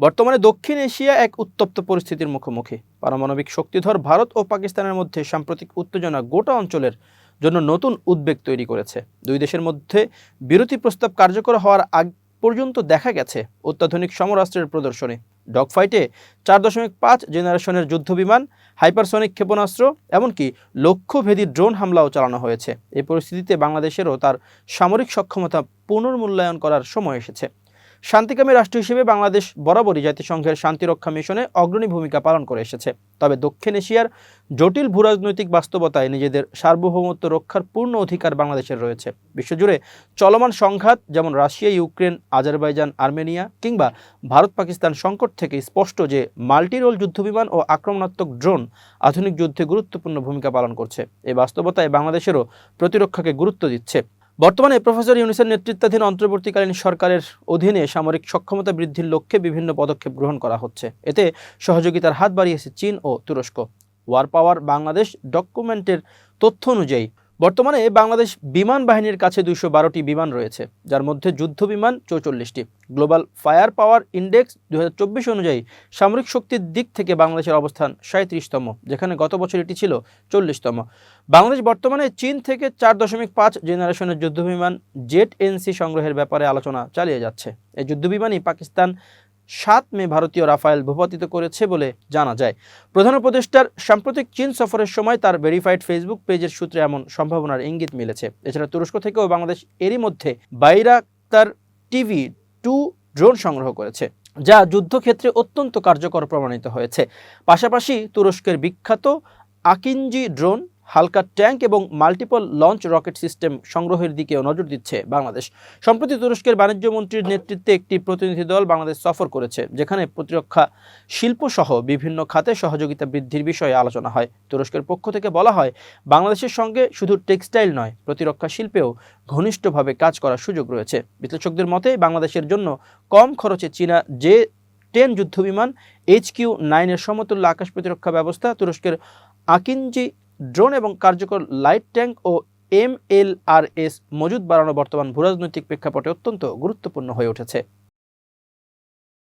বর্তমানে দক্ষিণ এশিয়া এক উত্তপ্ত পরিস্থিতির মুখোমুখি। পারমাণবিক শক্তিধর ভারত ও পাকিস্তানের মধ্যে সাম্প্রতিক উত্তেজনা গোটা অঞ্চলের জন্য নতুন উদ্বেগ তৈরি করেছে। দুই দেশের মধ্যে বিরতি প্রস্তাব কার্যকর হওয়ার আগ পর্যন্ত দেখা গেছে অত্যাধুনিক সমরাষ্ট্রের প্রদর্শনী। ডগফাইটে চার দশমিক পাঁচ জেনারেশনের যুদ্ধবিমান, হাইপারসনিক ক্ষেপণাস্ত্র, এমনকি লক্ষ্যভেদী ড্রোন হামলাও চালানো হয়েছে। এই পরিস্থিতিতে বাংলাদেশেরও তার সামরিক সক্ষমতা পুনর্মূল্যায়ন করার সময় এসেছে। শান্তিকামী রাষ্ট্র হিসেবে বাংলাদেশ বরাবরই জাতিসংঘের শান্তিরক্ষা মিশনে অগ্রণী ভূমিকা পালন করে এসেছে। তবে দক্ষিণ এশিয়ার জটিল ভূরাজনৈতিক বাস্তবতায় নিজেদের সার্বভৌমত্ব রক্ষার পূর্ণ অধিকার বাংলাদেশের রয়েছে। বিশ্বজুড়ে চলমান সংঘাত যেমন রাশিয়া, ইউক্রেন, আজারবাইজান, আর্মেনিয়া কিংবা ভারত পাকিস্তান সংকট থেকে স্পষ্ট যে মাল্টিরোল যুদ্ধবিমান ও আক্রমণাত্মক ড্রোন আধুনিক যুদ্ধে গুরুত্বপূর্ণ ভূমিকা পালন করছে। এই বাস্তবতায় বাংলাদেশেরও প্রতিরক্ষাকে গুরুত্ব দিচ্ছে। বর্তমানে প্রফেসর ইউনিসের নেতৃত্বাধীন অন্তর্বর্তীকালীন সরকারের অধীনে সামরিক সক্ষমতা বৃদ্ধির লক্ষ্যে বিভিন্ন পদক্ষেপ গ্রহণ করা হচ্ছে। এতে সহযোগিতার হাত বাড়িয়েছে চীন ও তুরস্ক। ওয়ার পাওয়ার বাংলাদেশ ডকুমেন্টের তথ্য অনুযায়ী বর্তমানে বাংলাদেশ বিমান বাহিনীর কাছে দুইশো বারোটি বিমান রয়েছে, যার মধ্যে যুদ্ধ বিমান চৌচল্লিশটি। গ্লোবাল ফায়ার পাওয়ার ইন্ডেক্স দুই হাজার চব্বিশ অনুযায়ী সামরিক শক্তির দিক থেকে বাংলাদেশের অবস্থান সাঁত্রিশতম, যেখানে গত বছর এটি ছিল চল্লিশতম। বাংলাদেশ বর্তমানে চীন থেকে চার দশমিক পাঁচ জেনারেশনের যুদ্ধবিমান জেট এনসি সংগ্রহের ব্যাপারে আলোচনা চালিয়ে যাচ্ছে। এই যুদ্ধবিমানই পাকিস্তান সাত মে ভারতীয় রাফায়েল ভূপাতিত করেছে বলে জানা যায়। প্রধান উপদেষ্টার সাম্প্রতিক চীন সফরের সময় তার ভেরিফাইড ফেসবুক পেজের সূত্রে এমন সম্ভাবনার ইঙ্গিত মিলেছে। এছাড়া তুরস্ক থেকেও বাংলাদেশ এরই মধ্যে বাইরাক্তার টিভি টু ড্রোন সংগ্রহ করেছে, যা যুদ্ধক্ষেত্রে অত্যন্ত কার্যকর প্রমাণিত হয়েছে। পাশাপাশি তুরস্কের বিখ্যাত আকিনজি ড্রোন হালকা ট্যাঙ্ক এবং মাল্টিপল লঞ্চ রকেট সিস্টেম সংগ্রহের দিকেও নজর দিচ্ছে বাংলাদেশ। সম্প্রতি তুরস্কের বাণিজ্য মন্ত্রীর নেতৃত্বে একটি প্রতিনিধি দল বাংলাদেশ সফর করেছে, যেখানে প্রতিরক্ষা শিল্পসহ বিভিন্ন খাতে সহযোগিতা বৃদ্ধির বিষয়ে আলোচনা হয়। তুরস্কের পক্ষ থেকে বলা হয়, বাংলাদেশের সঙ্গে শুধু টেক্সটাইল নয়, প্রতিরক্ষা শিল্পেও ঘনিষ্ঠভাবে কাজ করার সুযোগ রয়েছে। বিশ্লেষকদের মতে, বাংলাদেশের জন্য কম খরচে চীনা যে টেন যুদ্ধবিমান, এইচ কিউ নাইনের সমতুল্য আকাশ প্রতিরক্ষা ব্যবস্থা তুরস্কের আকিনজি ড্রোন এবং কার্যকর লাইট ট্যাঙ্ক ও এম এল আর এস মজুদ বাড়ানো বর্তমান ভূরাজনৈতিক প্রেক্ষাপটে অত্যন্ত গুরুত্বপূর্ণ হয়ে উঠেছে।